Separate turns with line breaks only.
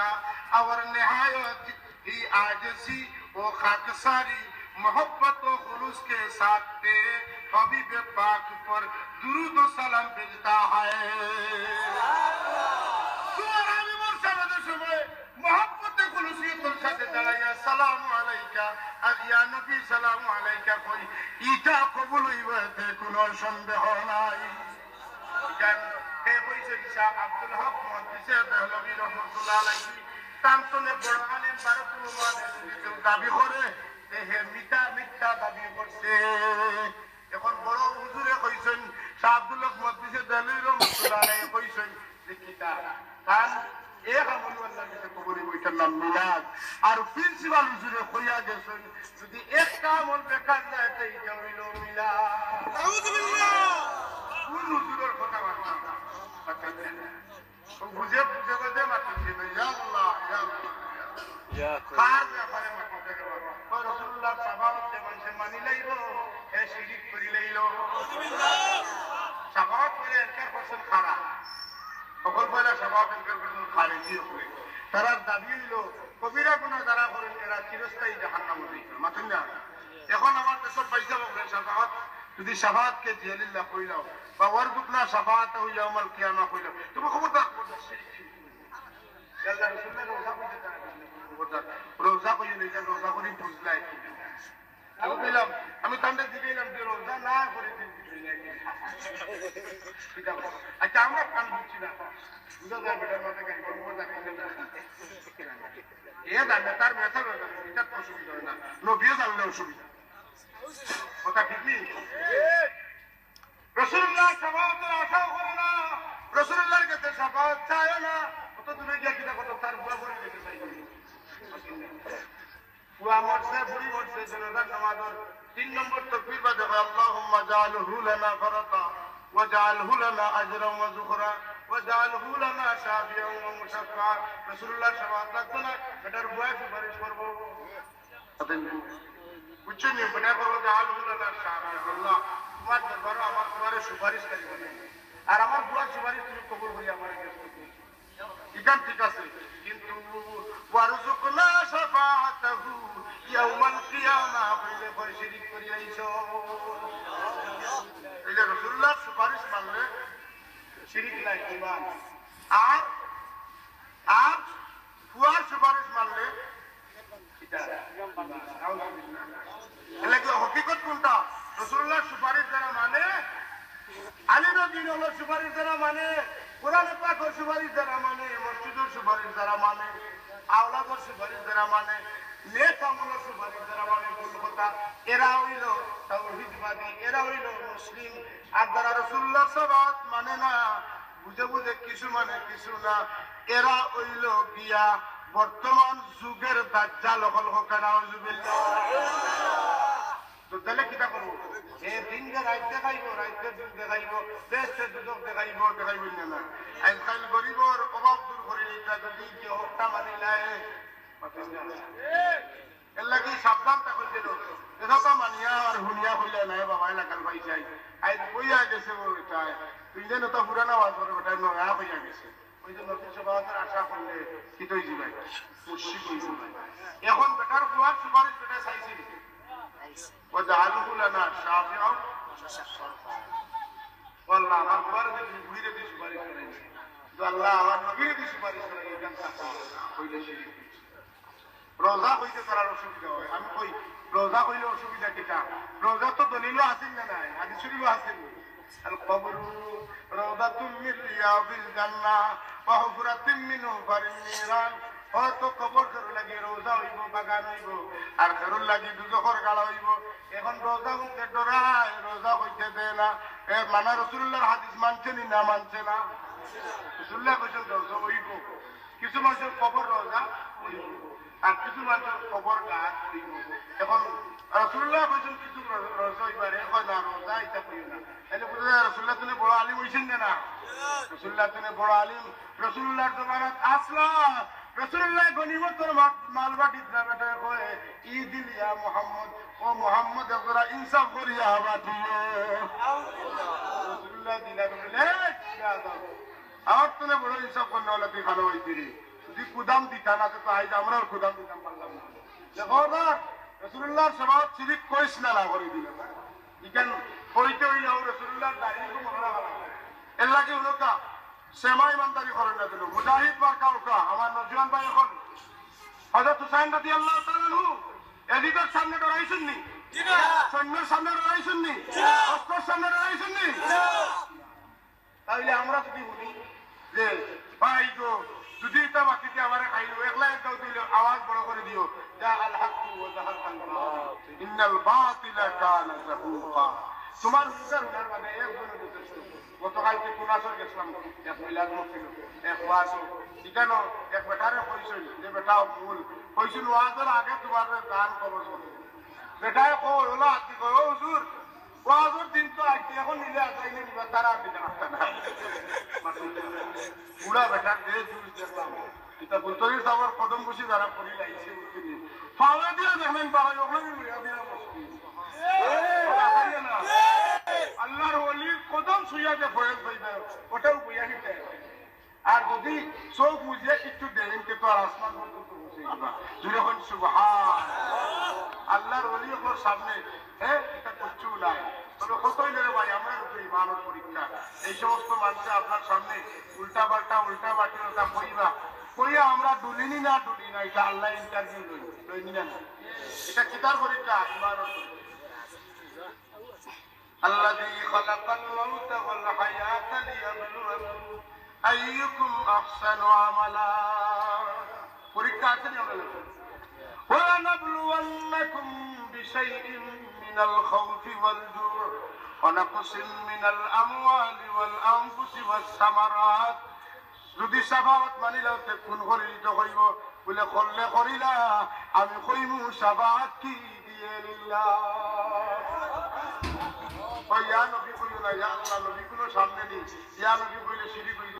خطا اور نہایت ہی آجزی و خاکساری محبت و خلوص کے ساتھ تیرے حبیب پاک پر درود و سلام بھیجتا ہے محبت خلوصیتর সাথে দাঁড়াইয়া সালাম আলাইকা আলিয়া নবী সালাম আলাইকা কই ইটা কবুল হইবে কোনো সন্দেহ নাই গান হে হইছে শাহ আব্দুল এখন বড় হুজুরে কইছেন শাহ আব্দুল হক, মহাদিসে দেহলবী যদি একটা আমল বেকার যায় মিলাদ। শিরিক করি করে এনকার পার্সেন্ট খারাপ সকল পয়লা সাবাবত এনকার পার্সেন্ট খারেজি হলে তারা দাবি হইল কবিরা গুণা যারা করেন, এরা চিরস্থায়ী জাহান্নাম হইল মাথেন না? এখন আমার দেশের পয়সা বলবেন সাবাবত যদি সাফাতকে জিয়ালিল্লাহ কইলাও বা ওয়ারজুকনা সাফাত হইয়া আমাল কিয়ামা কইলাও তুমি খবরদার আল্লাহ রোজা যেন রোজা করি বুঝলাই আমি বললাম আমি তান্ডে দিলাম যে রোজা না করে দিন আচ্ছা আমরা কান বুঝছি না বুঝা যায় বেটার মাথা গাড়ি করব এ জানে তার মেথা এটা অসুবিধা হয় না নবীও জানলে অসুবিধা না না বুড়া বুড়ি বুড়া বুড়ি তিন নম্বর তকবীর বাদে আল্লাহুম্মা জাআলহু লানা ফারাতা ওয়াজআলহু লানা আজরান ওয়া যুখরা ওয়াজআলহু লানা শাফিয়ান ওয়া মুশাফফা রাসূলুল্লাহ সাফাত লাগতো না এটার বয়স সুপারিশ করব। বুঝছেন বেটা করব যে আলহুল্লাহ আল্লাহ, তোমার দরবারও আমার তোমার সুপারিশ করি তুমি কবুল করি আমার এখান ঠিক আছে কিন্তু ওয়ারুজুকনা শাফাআতাহু ইয়াউমাল কিয়ামা বলে পরে শিরিক করি আইছো এই রাসূলুল্লাহ শিরিক নাই, ঈমান। আর আর ফুয়ার সুপারিশ মানলে হকিকত কোনটা? রসুল্লাহ সুপারিশ যারা মানে আলী নদীন হলো সুপারিশ যারা মানে কোরআন পাকের সুপারিশ যারা মানে মসজিদের সুপারিশ যারা মানে আওলাদর সুপারিশ যারা মানে যারা মানে এরা হইল তাওহীদবাদী, এরা হইল মুসলিম। আর মানে না, বুঝে বুঝে কিছু মানে কিছু না, এরা হইল গিয়া বর্তমান যুগের দাজ্জাল হল হকানা তো তাহলে কিটা করব? এ দিন যে দেখাইব রাইতে দিন দেখাইব, দেশে দুদক দেখাইব দেখাইব না আজকাল গরিবর অভাব দূর করে নিতা যদি যে হত্যা মানি লাই এর লাগি সাবধান থাকুন যেন এসব মানিয়া আর হুনিয়া হইলে নাই বাবা এলাকার ভাই চাই আজ বইয়া গেছে ও এটাই তুই যেন তো পুরানা আওয়াজ করে ওটা নয়া হইয়া গেছে ওই যে নতুন সভাপতির আশা করলে কিতই যাবে মুশিক হইছে এখন বেটার বুয়ার সুপারিশ বেটা চাইছি وجعله لنا شافعا والله আমার বুয়ার যদি বুড়িরে দিয়ে সুপারিশ করে তো আল্লাহ আমার নবীরে দিয়ে সুপারিশ করে এই জানতা হইলে শিরিক রোজা হইতে করার অসুবিধা হয় আমি কই রোজা হইলে অসুবিধা কিটা রোজা তো দলিলও আসেন না নাই আদি শরীফ আসেন القبر روضة من رياض الجنة وحفرة من حفر النيران হয়তো কবর ধরে লাগি রোজা হইব বাগান হইব আর ধরুন লাগি দুজখর গাড়া হইব এখন রোজা হইতে ডরায় রোজা হইতে দেয় না এ মানা রসুল্লাহর হাদিস মানছে নি না মানছে না রসুল্লাহ কইছেন রোজা হইব কিছু মানুষের কবর রোজা আর কিছু মানুষের কবর গাছ এখন রসুল্লাহ কইছেন কিছু রোজা কয় না রোজা এটা কইও না। তাহলে বুঝা রসুল্লাহ তুমি বড় আলিম হইছেন না রসুল্লাহ তুমি বড় আলিম। রসুল্লাহর জমানাত আসলা। রসুল্লাহ গনিমতর মালবাটি বেটা কয়ে ঈদ ইয়া মোহাম্মদ ও মোহাম্মদ একরা ইনসাফ করিয়া বাটিয়ে রসুল্লাহ দিলা বলে আমার তো বড় ইনসাফ করলে হলে তুই ভালো হইতিরি যদি কুদাম দিতা না তো আইজ আমরাও কুদাম দিতাম পারলাম না। দেখো না রসুল্লাহ সমাজ সিরিক কইস না না করে দিল। কইতে হইলে দাঁড়িয়ে রাখা এর লাগে সেমা ইমানদারি করেন না দিল মুজাহিদ ওকা আমার নজওয়ান ভাই এখন। হযরত হুসাইন রাদিয়াল্লাহু তাআলা আনহু। এদিকের সামনে ডরাইছেন নি? সৈন্যের সামনে ডরাইছেন নি? অস্ত্রের সামনে ডরাইছেন নি? তাহলে আমরা যদি বলি যে, ভাই গো যদি এটা বাকিতে আমার খাইলো, একলা একটাও দিল আওয়াজ বড় করে দিও। তোমার হুজার হুনার মানে এক গুণ যথেষ্ট গতকালকে কুনাসর গেছিলাম, এক মিলাদ মসজিদ এক ওয়াজ ঠিকানো এক বেটারে কইছিল, যে বেটা, ভুল। কইছিল, ওয়াজের আগে তোমার দান খবর বেটায় কই হলো আদি কই ও আর বুঝা যদি চোখ বুঝিয়ে একটু দেন কিন্তু আর আসমান পর্যন্ত যাবা যখন সুবহান। আল্লাহর সামনে হ্যাঁ এটা করছু না তবে কতই নেবে ভাই আমরা উপরে ইমানের পরীক্ষা এই সমস্ত মানুষে আপনার সামনে উল্টা পাল্টা উল্টা পাল্টা ওটা কইবা কইয়া আমরা ডুলিনি না ডুলি না এটা আল্লাহ ইন্টারভিউ লই লইনি না এটা কিতার পরীক্ষা ইমানের পরীক্ষা الذي خلق الموت والحياة ليبلوكم أيكم أحسن عملا পরীক্ষা আছে নি আমরা ولنبلونكم بشيء من الخوف والجوع ونقص من الأموال والأنفس والثمرات যদি সাফাওয়াত মানিলা তে কোন করিল হইব বলে করলে করিলা আমি কইমু সাফাত কি দিয়ে লিল্লাহ ওই ইয়া নবী কইও না ইয়া আল্লাহ নবী কোনো সামনে নেই ইয়া নবী কইলে সিঁড়ি কইল